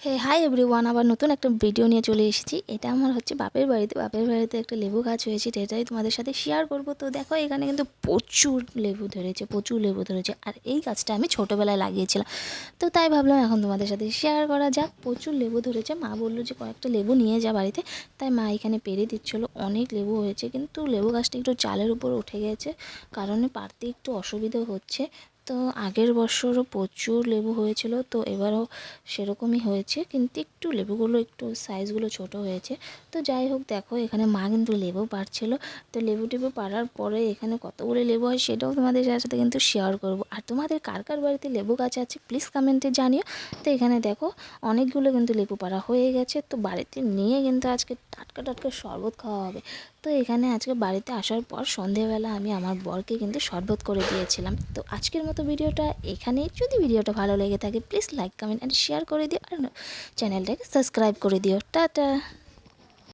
হে hi everyone আবার নতুন একটা ভিডিও নিয়ে চলে এসেছি। এটা আমার হচ্ছে বাপের বাড়িতে। বাপের বাড়িতে একটা লেবু গাছ হয়েছে এটাই তোমাদের সাথে শেয়ার করব। তো দেখো, এখানে কিন্তু প্রচুর লেবু ধরেছে, প্রচুর লেবু ধরেছে। আর এই গাছটা আমি ছোটোবেলায় লাগিয়েছিলাম। তো তাই ভাবলাম এখন তোমাদের সাথে শেয়ার করা যাক। প্রচুর লেবু ধরেছে। মা বলল যে, কয়েকটা লেবু নিয়ে যা বাড়িতে। তাই মা এখানে পেরে দিচ্ছিল। অনেক লেবু হয়েছে, কিন্তু লেবু গাছটা একটু চালের উপর উঠে গেছে। কারণে পারতে একটু অসুবিধা হচ্ছে। তো আগের বছরও প্রচুর লেবু হয়েছিল, তো এবারও সেরকমই হয়েছে। কিন্তু একটু লেবুগুলো, একটু সাইজগুলো ছোট হয়েছে। তো যাই হোক, দেখো, এখানে মা কিন্তু লেবু পাড়ছিল। তো লেবু টেবু পাড়ার পরে এখানে কতগুলো লেবু হয় সেটাও তোমাদের সাথে কিন্তু শেয়ার করব। আর তোমাদের কার কার বাড়িতে লেবু গাছ আছে প্লিজ কমেন্টে জানিও। তো এখানে দেখো, অনেকগুলো কিন্তু লেবু পাড়া হয়ে গেছে। তো বাড়িতে নিয়ে কিন্তু আজকে টাটকা টাটকা শরবত খাওয়া হবে। তো এখানে আজকে বাড়িতে আসার পর সন্ধেবেলা আমি আমার বরকে কিন্তু শরবত করে দিয়েছিলাম। তো আজকের মতো ভিডিওটা এখানে যদি ভিডিওটা ভালো লেগে থাকে please like comment and share করে দিও। আর চ্যানেলটাকে সাবস্ক্রাইব করে দিও। টাটা!